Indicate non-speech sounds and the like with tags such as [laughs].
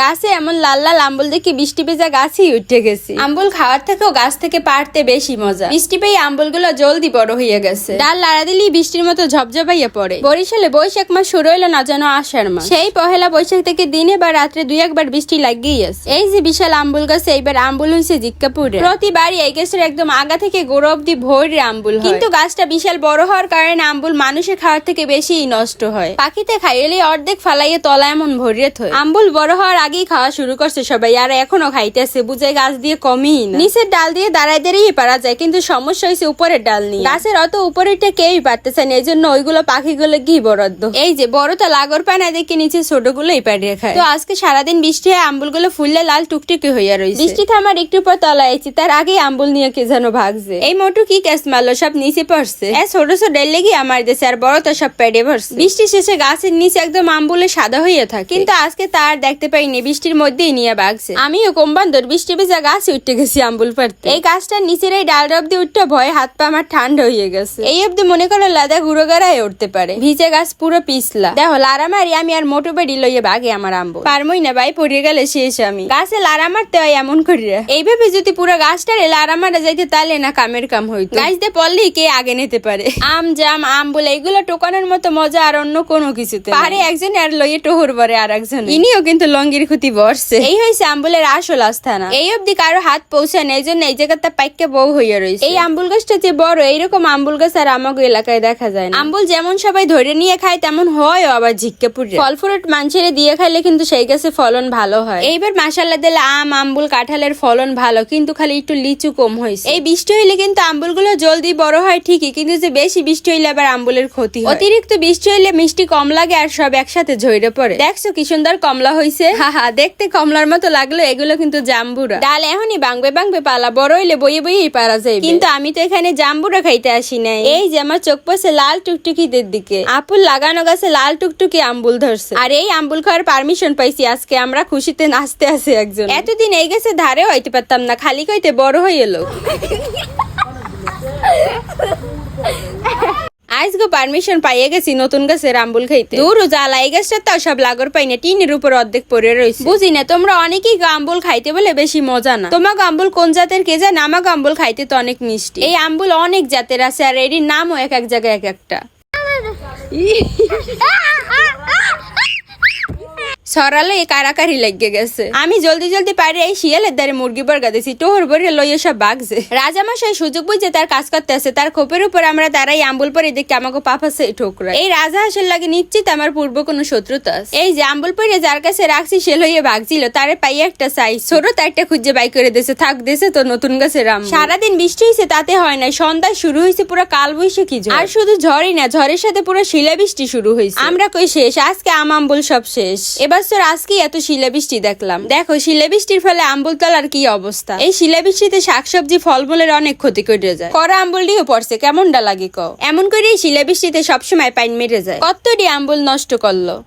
গাছে এমন লাল লাল আম্বুল দেখে বৃষ্টি ভেজা গাছই উঠে গেছে। আম্বুল খাওয়ার থেকেও গাছ থেকে পারতে বেশি মজা। বৃষ্টি পেয়ে আম্বুলগুলো জলদি বড় হয়ে গেছে। ডাল লাড়া দিলেই বৃষ্টির মতো ঝপঝপাইয়া পড়ে। বরিশালে বৈশাখ মাস শুরু হইল না যেন আষাঢ় মাস। সেই পহেলা বৈশাখ থেকে দিনে বা রাত্রে দুই একবার বৃষ্টি লাগিয়েই আছে। এই যে বিশাল আম্বুল গাছে এইবার আম্বুল হয়েছে জিক্কাপুরে। প্রতিবারই এই গাছের একদম আগা থেকে গোড়া অব্দি ভোরে আম্বুল কিন্তু গাছটা বিশাল বড় হওয়ার কারণে আম্বুল মানুষের খাওয়ার থেকে বেশি নষ্ট হয়। পাখিতে খাইলে অর্ধেক ফালাইয়ে তলা এমন ভরিয়ে থয় আম্বুল বড় হওয়ার আগেই খাওয়া শুরু করছে সবাই, আর এখনও খাইতেছে বুঝে গাছ দিয়ে কমই নিচের ডাল দিয়ে দাঁড়ায় দাঁড়িয়ে পারা যায়, কিন্তু সমস্যা হয়েছে উপরের ডাল নিয়ে। গাছের অত উপরেরটা কেউই পারতেছে না এই জন্য ওইগুলো পাখিগুলো কি বরাদ্দ? এই যে বড়টা লাগর পায় না দেখে নিচে ছোটগুলোই পাড়িয়ে খায়। তো আজকে সারাদিন বৃষ্টি হয় আম্বুলগুলো ফুললে লাল টুকটুকি হইয়া রয়েছে বৃষ্টি থামার একটু পর তলা আইছি, তার আগে আম্বুল নিয়ে কে যেন ভাগছে। এই মোটু কি ক্যাস মারলো, সব নিচে পড়ছে। এ ছোট ছোট লেগে আমার দেশে, আর বড় তো সব পেড়ে ভরছে। বৃষ্টি শেষে গাছের নিচে একদম আম্বুলে সাদা হইয়া থাকে। কিন্তু আজকে তার দেখতে পাইনি বৃষ্টির মধ্যেই নিয়ে বাগছে। আমিও কোম্বান্দর বৃষ্টি ভেজা গাছে উঠতে গেছি আম্বুল পারতে এই গাছটার নিচের এই ডাল অব্দি উঠতে ভয়ে হাত পা আমার ঠান্ডা হয়ে গেছে। এই অব্দি মনে করো লাদা গুঁড়ো গাড়ায় উঠতে পারে। ভিজে গাছ পুরো পিছলা। দেখো, লারা মারি আমি আর মোটো বেড়ি লইয়ে বাগে আমার আম্বু। পারমই না ভাই পড়িয়ে গেলে শেষ আমি। গাছে লারা মারতে হয় এমন করিয়া। এইভাবে যদি পুরো গাছটারে লারা মারা যাইতে তাহলে না কামের কাম হইতো। গাছ দিয়ে পড়লেই কে আগে নিতে পারে? আম, জাম আম বলে এগুলো টোকানোর মতো মজা আর অন্য কোনো কিছুতে। পারে একজন আর লইয়ে টোহর বরে আর একজন ইনিও কিন্তু লঙ্গির খুঁতি বসছে এই হয়েছে আম্বুলের আসল আস্থানা। এই অবধি কারও হাত পৌঁছায় না এই জন্য এই জায়গাটা পাইকে বউ হইয়া রয়েছে এই আম্বুল গাছটা যে বড় এইরকম আম্বুল গাছ আর আমাকে এলাকায় দেখা যায় না। আম্বুল যেমন সবাই ধরে নিয়ে খায় তেমন হয় আবার ঝিক্কে পুরে ফল ফ্রুট মানুষের দিয়ে খাইলে কিন্তু সেই গাছে ফলন ভালো হয়। এইবার মাসাল্লা দিলে আম আম্বুল কাঁঠালের ফলন ভালো কিন্তু খালি একটু লিচু কম হয়েছে এই বৃষ্টি হইলে কিন্তু আম্বুলগুলো জলদি বড় হয় ঠিকই কিন্তু যে বেশি বৃষ্টি হইলে আবার আম্বুলের ক্ষতি অতিরিক্ত বৃষ্টি হইলে মিষ্টি কম লাগে আর সব একসাথে ঝরে পড়ে। দেখছ কি সুন্দর কমলা হইছে? হা দেখতে কমলার মতো লাগল, এগুলো কিন্তু জাম্বুরা। ডাল এখনই বাংবে বাংবে পালা, বড় হইলে বইয়ে বইয়েই পারা যায় কিন্তু আমি তো এখানে জাম্বুরা খাইতে আসি নাই। এই যে আমার চোখ পড়ছে লাল টুকটুকিদের দিকে। আপুল লাগানো গাছে লাল টুকটুকি আম্বুল ধরছে। আর এই আম্বুল খাওয়ার পারমিশন পাইছি, আজকে আমরা খুশিতে নাচতে আছি একজন। এতদিন এই গেছে ধারে হইতে পারতাম না, খালি কইতে বড় হয়ে এলো আজ গো পারমিশন পাইয়ে গেছি নতুন গাছের আম্বুল খাইতে। দূর জ্বালা এই গাছটা তো সব লাগর পাই না টিনের উপর অর্ধেক পরে রয়েছে বুঝি না তোমরা অনেকেই গাম্বুল আম্বুল খাইতে বলে বেশি মজা না। তোমার আম্বুল কোন জাতের কে জানে? আমাকে আম্বুল খাইতে তো অনেক মিষ্টি। এই আম্বুল অনেক জাতের আছে আর এর নামও এক এক জায়গায় এক একটা। [laughs] সরালে কারাকারি লেগে গেছে। আমি জলদি জলদি পারে এই শিয়ালের দ্বারে মুরগি বর্গা দিছি টোহর ভরে লইয়া সব বাগছে। রাজামশাই সুযোগ বুঝে তার কাজ করতে আছে তার খোপের উপর আমরা তারাই আম্বুল পরে দেখি আমাকে পাপাছে ঠোকরা। এই রাজা হাসের লাগে নিশ্চিত আমার পূর্ব কোনো শত্রুতা। এই যে আম্বুল পরে যার কাছে রাখছি, সে লইয়া বাগছিল, তারে পাই একটা সাইজ ছোট একটা খুঁজে বাই করে দিয়েছে থাক দেশে তো নতুন গাছের আম। সারাদিন বৃষ্টি হয়েছে তাতে হয় না সন্ধ্যায় শুরু হয়েছে পুরো কাল বৈশাখী। আর শুধু ঝড়ই না, ঝড়ের সাথে পুরো শিলাবৃষ্টি শুরু হয়েছে আমরা কই শেষ, আজকে আম আম্বুল সব শেষ। এবার তোর আজকে এত শিলাবৃষ্টি দেখলাম। দেখো, শিলাবৃষ্টির ফলে আম্বুল তলার কি অবস্থা? এই শিলাবৃষ্টিতে শাকসবজি, ফলমূলের অনেক ক্ষতি করে যায়। করা আম্বুলটিও পড়ছে, কেমনটা লাগে কও? এমন করে শিলাবৃষ্টিতে সবসময় পাইন মেরে যায়। কতটি আম্বুল নষ্ট করল?